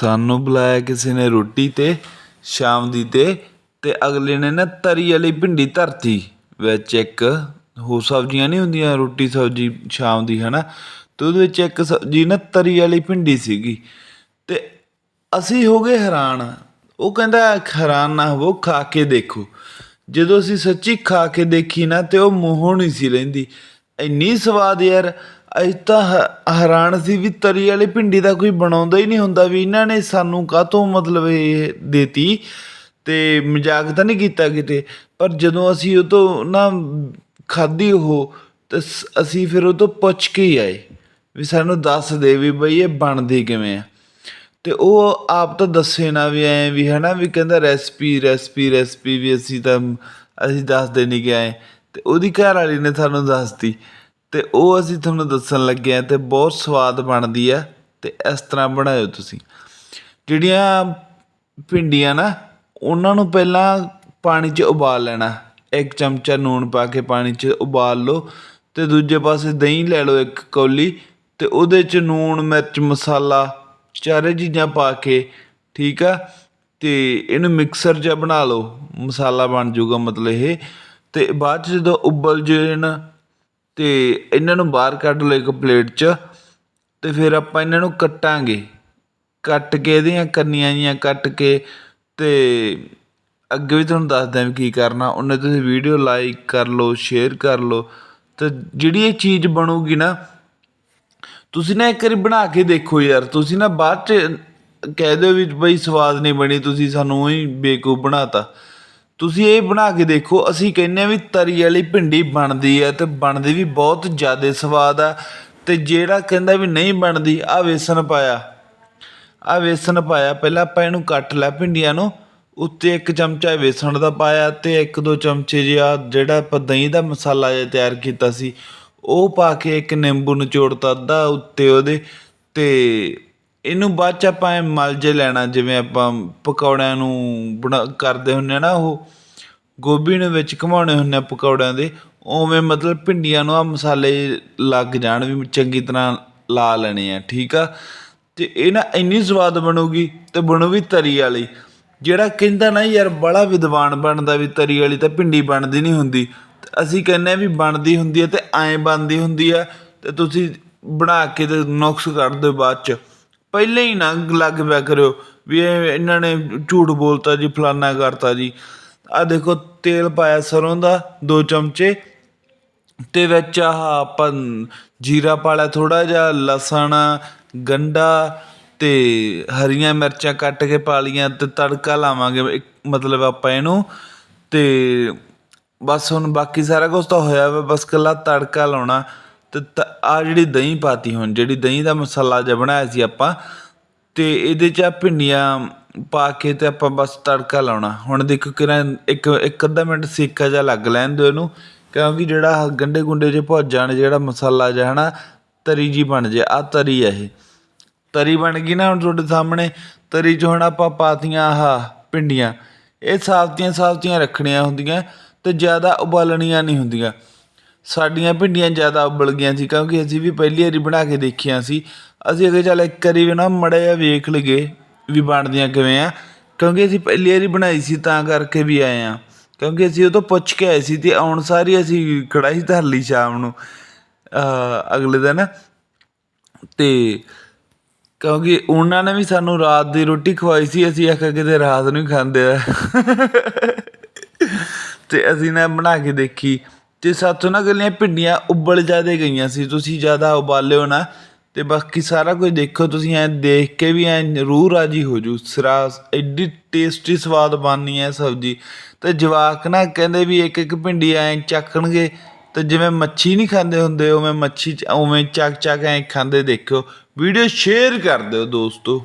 ਸਾਨੂੰ ਬੁਲਾਇਆ ਕਿਸੇ ਨੇ ਰੋਟੀ ਤੇ, ਸ਼ਾਮ ਦੀ ਤੇ ਤੇ ਅਗਲੇ ਨੇ ਨਾ ਤਰੀ ਵਾਲੀ ਭਿੰਡੀ ਧਰਤੀ ਵਿੱਚ ਇੱਕ ਹੋਰ ਸਬਜ਼ੀਆਂ ਨਹੀਂ ਹੁੰਦੀਆਂ, ਰੋਟੀ ਸਬਜ਼ੀ ਸ਼ਾਮ ਦੀ, ਹਨਾ? ਤੇ ਉਹਦੇ ਵਿੱਚ ਇੱਕ ਸਬਜ਼ੀ ਨਾ ਤਰੀ ਵਾਲੀ ਭਿੰਡੀ ਸੀਗੀ। ਤੇ ਅਸੀਂ ਹੋ ਗਏ ਹੈਰਾਨ। ਉਹ ਕਹਿੰਦਾ, ਹੈਰਾਨ ਨਾ ਹੋਵੋ, ਖਾ ਕੇ ਦੇਖੋ। ਜਦੋਂ ਅਸੀਂ ਸੱਚੀ ਖਾ ਕੇ ਦੇਖੀ ਨਾ, ਤੇ ਉਹ ਮੂੰਹੋਂ ਨਹੀਂ ਸੀ ਲੈਂਦੀ। ਇੰਨੀ ਸਵਾਦ ਯਾਰ ਅਸੀਂ ਤਾਂ ਹ- ਹੈਰਾਨ ਸੀ ਵੀ ਤਰੀ ਵਾਲੀ ਭਿੰਡੀ ਦਾ ਕੋਈ ਬਣਾਉਂਦਾ ਹੀ ਨਹੀਂ ਹੁੰਦਾ ਵੀ ਇਹਨਾਂ ਨੇ ਸਾਨੂੰ ਕਾਹਤੋਂ ਮਤਲਬ ਇਹ ਦੇਤੀ ਤੇ ਮਜ਼ਾਕ ਤਾਂ ਨਹੀਂ ਕੀਤਾ ਕਿਤੇ। ਪਰ ਜਦੋਂ ਅਸੀਂ ਉਹ ਤੋਂ ਨਾ ਖਾਧੀ ਉਹ, ਤੇ ਸ- ਅਸੀਂ ਫਿਰ ਉਹ ਤੋਂ ਪੁੱਛ ਕੇ ਹੀ ਆਏ ਵੀ ਸਾਨੂੰ ਦੱਸ ਦੇ ਵੀ ਬਈ ਇਹ ਬਣਦੀ ਕਿਵੇਂ ਆ। ਤੇ ਉਹ ਆਪ ਤਾਂ ਦੱਸੇ ਨਾ ਵੀ ਐ ਵੀ ਹਨਾ ਵੀ ਕਹਿੰਦਾ ਰੈਸਪੀ ਰੈਸਪੀ ਰੈਸਪੀ ਵੀ ਅਸੀਂ ਤਾਂ, ਅਸੀਂ ਦੱਸਦੇ ਨਹੀਂ ਆਏ ਤੇ ਉਹਦੀ ਘਰ ਵਾਲੀ ਨੇ ਸਾਨੂੰ ਦੱਸਤੀ। ਅਤੇ ਉਹ ਅਸੀਂ ਤੁਹਾਨੂੰ ਦੱਸਣ ਲੱਗੇ ਹਾਂ ਅਤੇ ਬਹੁਤ ਸਵਾਦ ਬਣਦੀ ਆ ਅਤੇ ਇਸ ਤਰ੍ਹਾਂ ਬਣਾਇਓ ਤੁਸੀਂ। ਜਿਹੜੀਆਂ ਭਿੰਡੀਆਂ ਨਾ, ਉਹਨਾਂ ਨੂੰ ਪਹਿਲਾਂ ਪਾਣੀ 'ਚ ਉਬਾਲ ਲੈਣਾ। ਇੱਕ ਚਮਚਾ ਨੂਣ ਪਾ ਕੇ ਪਾਣੀ 'ਚ ਉਬਾਲ ਲਓ ਅਤੇ ਦੂਜੇ ਪਾਸੇ ਦਹੀਂ ਲੈ ਲਓ ਇੱਕ ਕੌਲੀ ਅਤੇ ਉਹਦੇ 'ਚ ਨੂਣ, ਮਿਰਚ, ਮਸਾਲਾ, ਚਾਰੇ ਚੀਜ਼ਾਂ ਪਾ ਕੇ, ਠੀਕ ਆ? ਅਤੇ ਇਹਨੂੰ ਮਿਕਸਰ ਜਿਹਾ ਬਣਾ ਲਓ। ਮਸਾਲਾ ਬਣ ਜਾਊਗਾ ਮਤਲਬ ਇਹ। ਅਤੇ ਬਾਅਦ 'ਚ ਜਦੋਂ ਉਬਲ ਜਾਣ ਅਤੇ ਇਹਨਾਂ ਨੂੰ ਬਾਹਰ ਕੱਢ ਲਓ ਇੱਕ ਪਲੇਟ 'ਚ ਅਤੇ ਫਿਰ ਆਪਾਂ ਇਹਨਾਂ ਨੂੰ ਕੱਟਾਂਗੇ। ਕੱਟ ਕੇ ਇਹਦੀਆਂ ਕੰਨੀਆਂ ਜਿਹੀਆਂ ਕੱਟ ਕੇ ਅਤੇ ਅੱਗੇ ਵੀ ਤੁਹਾਨੂੰ ਦੱਸਦਾ ਵੀ ਕੀ ਕਰਨਾ। ਉਹਨੇ ਤੁਸੀਂ ਵੀਡੀਓ ਲਾਈਕ ਕਰ ਲਓ ਸ਼ੇਅਰ ਕਰ ਲਓ। ਅਤੇ ਜਿਹੜੀ ਇਹ ਚੀਜ਼ ਬਣੂਗੀ ਨਾ, ਤੁਸੀਂ ਨਾ ਇੱਕ ਵਾਰੀ ਬਣਾ ਕੇ ਦੇਖੋ ਯਾਰ। ਤੁਸੀਂ ਨਾ ਬਾਅਦ ਚ ਕਹਿ ਦਿਓ ਵੀ ਬਈ ਸਵਾਦ ਨਹੀਂ ਬਣੀ, ਤੁਸੀਂ ਸਾਨੂੰ ਹੀ ਬੇਕੂਫ ਬਣਾਤਾ। ਤੁਸੀਂ ਇਹ ਬਣਾ ਕੇ ਦੇਖੋ, ਅਸੀਂ ਕਹਿੰਦੇ ਆ ਵੀ ਤਰੀ ਵਾਲੀ ਭਿੰਡੀ ਬਣਦੀ ਹੈ ਤੇ ਬਣਦੀ ਵੀ ਬਹੁਤ ਜ਼ਿਆਦਾ ਸਵਾਦ ਆ। ਤੇ ਜਿਹੜਾ ਕਹਿੰਦਾ ਵੀ ਨਹੀਂ ਬਣਦੀ, ਆ ਵੇਸਣ ਪਾਇਆ। ਆ ਵੇਸਣ ਪਾਇਆ, ਪਹਿਲਾਂ ਆਪਾਂ ਇਹਨੂੰ ਕੱਟ ਲਿਆ ਭਿੰਡੀਆਂ ਨੂੰ। ਉੱਤੇ ਇੱਕ ਚਮਚਾ ਵੇਸਣ ਦਾ ਪਾਇਆ ਤੇ ਇੱਕ ਦੋ ਚਮਚੇ ਜਿਹਾ ਜਿਹੜਾ ਆਪਾਂ ਦਹੀਂ ਦਾ ਮਸਾਲਾ ਜਿਹਾ ਤਿਆਰ ਕੀਤਾ ਸੀ, ਉਹ ਪਾ ਕੇ ਇੱਕ ਨਿੰਬੂ ਨਿਚੋੜਤਾ ਅੱਧਾ ਉੱਤੇ ਉਹਦੇ ਤੇ ਇਹਨੂੰ ਬਾਅਦ ਚ ਆਪਾਂ ਐਂ ਮਲ ਜੇ ਲੈਣਾ, ਜਿਵੇਂ ਆਪਾਂ ਪਕੌੜਿਆਂ ਨੂੰ ਬਣਾ, ਕਰਦੇ ਹੁੰਦੇ ਹਾਂ ਨਾ ਉਹ, ਗੋਭੀ ਨੂੰ ਵਿੱਚ ਘਮਾਉਣੇ ਹੁੰਦੇ ਹਾਂ ਪਕੌੜਿਆਂ ਦੇ, ਉਵੇਂ ਮਤਲਬ ਭਿੰਡੀਆਂ ਨੂੰ ਆਹ ਮਸਾਲੇ ਲੱਗ ਜਾਣ ਵੀ ਚੰਗੀ ਤਰ੍ਹਾਂ ਲਾ ਲੈਣੇ ਆ, ਠੀਕ ਆ? ਅਤੇ ਇਹ ਨਾ ਇੰਨੀ ਸਵਾਦ ਬਣੂਗੀ ਅਤੇ ਬਣੂ ਵੀ ਤਰੀ ਵਾਲੀ। ਜਿਹੜਾ ਕਹਿੰਦਾ ਨਾ ਯਾਰ ਬੜਾ ਵਿਦਵਾਨ ਬਣਦਾ ਵੀ ਤਰੀ ਵਾਲੀ ਤਾਂ ਭਿੰਡੀ ਬਣਦੀ ਨਹੀਂ ਹੁੰਦੀ, ਤੇ ਅਸੀਂ ਕਹਿੰਦੇ ਆ ਵੀ ਬਣਦੀ ਹੁੰਦੀ ਹੈ ਅਤੇ ਐਂ ਬਣਦੀ ਹੁੰਦੀ ਆ ਅਤੇ ਤੁਸੀਂ ਬਣਾ ਕੇ ਤੇ ਨੁਕਸ ਕੱਢ ਦਿਓ ਬਾਅਦ ਚ। ਪਹਿਲਾਂ ਹੀ ਨਾ ਲੱਗ ਪਿਆ ਕਰਿਓ ਵੀ ਇਹ ਇਹਨਾਂ ਨੇ ਝੂਠ ਬੋਲਤਾ ਜੀ, ਫਲਾਨਾ ਕਰਤਾ ਜੀ। ਆ ਦੇਖੋ, ਤੇਲ ਪਾਇਆ ਸਰੋਂ ਦਾ 2 ਚਮਚੇ ਤੇ ਵਿੱਚ ਆਹ ਆਪਾਂ ਜੀਰਾ ਪਾ ਲਿਆ ਥੋੜਾ ਜਿਹਾ, ਲਸਣ, ਗੰਡਾ ਤੇ ਹਰੀਆਂ ਮਿਰਚਾਂ ਕੱਟ ਕੇ ਪਾ ਲੀਆਂ ਤੇ ਤੜਕਾ ਲਾਵਾਂਗੇ ਇੱਕ- ਮਤਲਬ ਆਪਾਂ ਇਹਨੂੰ ਤੇ ਬਸ ਹੁਣ ਬਾਕੀ ਸਾਰਾ ਕੁਝ ਤਾਂ ਹੋਇਆ ਵਾ, ਬਸ ਕੱਲਾ ਤੜਕਾ ਲਾਉਣਾ। ਅਤੇ ਤ ਆਹ ਜਿਹੜੀ ਦਹੀਂ ਪਾਤੀ ਹੁਣ, ਜਿਹੜੀ ਦਹੀਂ ਦਾ ਮਸਾਲਾ ਜਿਹਾ ਬਣਾਇਆ ਸੀ ਆਪਾਂ ਅਤੇ ਇਹਦੇ ਚ ਆਹ ਭਿੰਡੀਆਂ ਪਾ ਕੇ ਅਤੇ ਆਪਾਂ ਬਸ ਤੜਕਾ ਲਾਉਣਾ। ਹੁਣ ਦੇਖੋ ਕਿਰਾਂ ਇੱਕ ਇੱਕ ਅੱਧਾ ਮਿੰਟ ਸੇਕਾ ਜਿਹਾ ਲੱਗ ਲੈਣ ਦਿਓ ਇਹਨੂੰ, ਕਿਉਂਕਿ ਜਿਹੜਾ ਗੰਢੇ ਗੁੰਡੇ ਜੇ ਭੁੱਜ ਜਾਣ, ਜਿਹੜਾ ਮਸਾਲਾ ਜਿਹਾ ਹੈ ਨਾ ਤਰੀ ਜਿਹੀ ਬਣ ਜੇ, ਆਹ ਤਰੀ ਆ ਇਹ। ਤਰੀ ਬਣ ਗਈ ਨਾ ਹੁਣ ਤੁਹਾਡੇ ਸਾਹਮਣੇ, ਤਰੀ 'ਚ ਹੁਣ ਆਪਾਂ ਪਾਤੀਆਂ ਆਹ ਭਿੰਡੀਆਂ। ਇਹ ਸਾਫਤੀਆਂ ਸਾਫਤੀਆਂ ਰੱਖਣੀਆਂ ਹੁੰਦੀਆਂ ਅਤੇ ਜ਼ਿਆਦਾ ਉਬਾਲਣੀਆਂ ਨਹੀਂ ਹੁੰਦੀਆਂ। ਸਾਡੀਆਂ ਭਿੰਡੀਆਂ ਜ਼ਿਆਦਾ ਉਬਲ ਗਈਆਂ ਸੀ ਕਿਉਂਕਿ ਅਸੀਂ ਵੀ ਪਹਿਲੀ ਵਾਰੀ ਬਣਾ ਕੇ ਦੇਖੀਆਂ ਸੀ। ਅਸੀਂ ਅਗੇ ਚੱਲ ਇੱਕ ਵਾਰੀ ਵੀ ਨਾ ਮਾੜਾ ਜਿਹਾ ਵੇਖ ਲਈਏ ਵੀ ਬਣਦੀਆਂ ਕਿਵੇਂ ਆ। ਕਿਉਂਕਿ ਅਸੀਂ ਪਹਿਲੀ ਵਾਰੀ ਬਣਾਈ ਸੀ ਤਾਂ ਕਰਕੇ ਵੀ ਆਏ ਆ ਕਿਉਂਕਿ ਅਸੀਂ ਉਹ ਤੋਂ ਪੁੱਛ ਕੇ ਆਏ ਸੀ ਤੇ ਆਉਣ ਸਾਰੀ ਅਸੀਂ ਕੜਾਈ ਧਰ ਲਈ ਸ਼ਾਮ ਨੂੰ ਅਗਲੇ ਦਿਨ। ਤੇ ਕਿਉਂਕਿ ਉਹਨਾਂ ਨੇ ਵੀ ਸਾਨੂੰ ਰਾਤ ਦੀ ਰੋਟੀ ਖਵਾਈ ਸੀ, ਅਸੀਂ ਆਖਿਆ ਕਿਤੇ ਰਾਤ ਨੂੰ ਹੀ ਖਾਂਦੇ ਆ। ਤੇ ਅਸੀਂ ਨਾ ਬਣਾ ਕੇ ਦੇਖੀ। ਅਤੇ ਸਾਥੋਂ ਨਾ ਇਕੱਲੀਆਂ ਭਿੰਡੀਆਂ ਉਬਲ ਜਾਦੇ ਗਈਆਂ ਸੀ, ਤੁਸੀਂ ਜ਼ਿਆਦਾ ਉਬਾਲਿਓ ਨਾ ਅਤੇ ਬਾਕੀ ਸਾਰਾ ਕੁਝ ਦੇਖੋ, ਤੁਸੀਂ ਐਂ ਦੇਖ ਕੇ ਵੀ ਐਂ ਰੂਹ ਰਾਜੀ ਹੋ ਜੂ ਸਿਰਾ, ਐਡੀ ਟੇਸਟੀ ਸਵਾਦ ਬਣਨੀ ਹੈ ਸਬਜੀ। ਤੇ ਜਵਾਕ ਨਾ ਕਹਿੰਦੇ ਵੀ ਇੱਕ ਇੱਕ ਭਿੰਡੀ ਐਂ ਚੱਕਣਗੇ, ਤੇ ਜਿਵੇਂ ਮੱਛੀ ਨਹੀਂ ਖਾਂਦੇ ਹੁੰਦੇ, ਉਵੇਂ ਮੱਛੀ ਚ- ਉਵੇਂ ਚੱਕ ਚੱਕ ਐਂ ਖਾਂਦੇ ਦੇਖਿਓ ਵੀਡੀਓ ਸ਼ੇਅਰ ਕਰ ਦਿਓ ਦੋਸਤੋ।